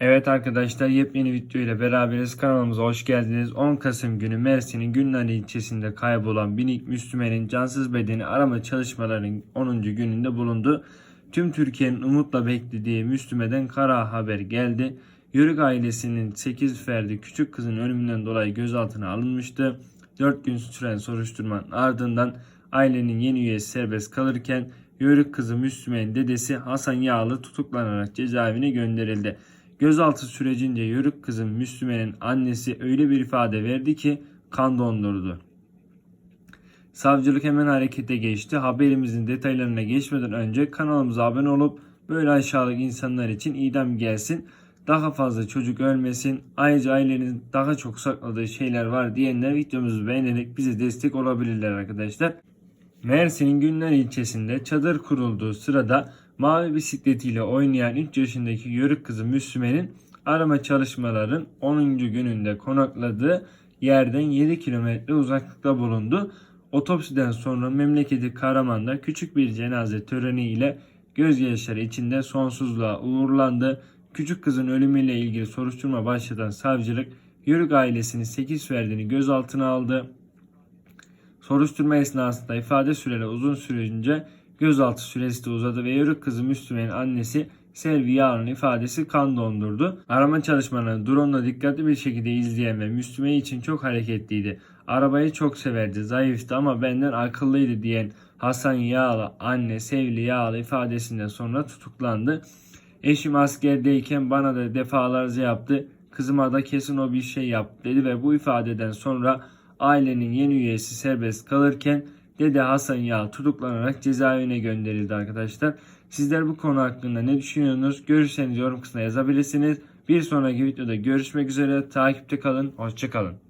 Evet arkadaşlar yepyeni video ile beraberiz. Kanalımıza hoş geldiniz. 10 Kasım günü Mersin'in Günnali ilçesinde kaybolan binik Müslüman'ın cansız bedeni arama çalışmalarının 10. gününde bulundu. Tüm Türkiye'nin umutla beklediği Müslüme'den kara haber geldi. Yörük ailesinin 8 ferdi küçük kızın ölümünden dolayı gözaltına alınmıştı. 4 gün süren soruşturmanın ardından ailenin yeni üyesi serbest kalırken Yörük kızı Müslüman'ın dedesi Hasan Yağlı tutuklanarak cezaevine gönderildi. Gözaltı sürecince Yörük kızın Müslüman'ın annesi öyle bir ifade verdi ki kan dondurdu. Savcılık hemen harekete geçti. Haberimizin detaylarına geçmeden önce kanalımıza abone olup böyle aşağılık insanlar için idam gelsin. Daha fazla çocuk ölmesin. Ayrıca ailenin daha çok sakladığı şeyler var diyenler videomuzu beğenerek bize destek olabilirler arkadaşlar. Mersin'in Günler ilçesinde çadır kurulduğu sırada mavi bisikletiyle oynayan 3 yaşındaki yörük kızı Müslüme'nin arama çalışmaların 10. gününde konakladığı yerden 7 kilometre uzaklıkta bulundu. Otopsiden sonra memleketi Karaman'da küçük bir cenaze töreniyle gözyaşları içinde sonsuzluğa uğurlandı. Küçük kızın ölümüyle ilgili soruşturma başlatan savcılık Yörük ailesinin 8 ferdini gözaltına aldı. Soruşturma esnasında ifade süreleri uzun sürünce gözaltı süresi de uzadı ve Yörük kızı Müslüman'ın annesi Selvi Yağlı'nın ifadesi kan dondurdu. Arama çalışmalarını drone'la dikkatli bir şekilde izleyen ve Müslüman için çok hareketliydi. Arabayı çok severdi, zayıftı ama benden akıllıydı diyen Hasan Yağlı anne Sevli Yağlı ifadesinden sonra tutuklandı. Eşim askerdeyken bana da defalarca yaptı. Kızıma da kesin o bir şey yaptı dedi ve bu ifadeden sonra ailenin yeni üyesi serbest kalırken Dede Hasan Yağ tutuklanarak cezaevine gönderildi arkadaşlar. Sizler bu konu hakkında ne düşünüyorsunuz? Görüşlerinizi yorum kısmına yazabilirsiniz. Bir sonraki videoda görüşmek üzere. Takipte kalın. Hoşçakalın.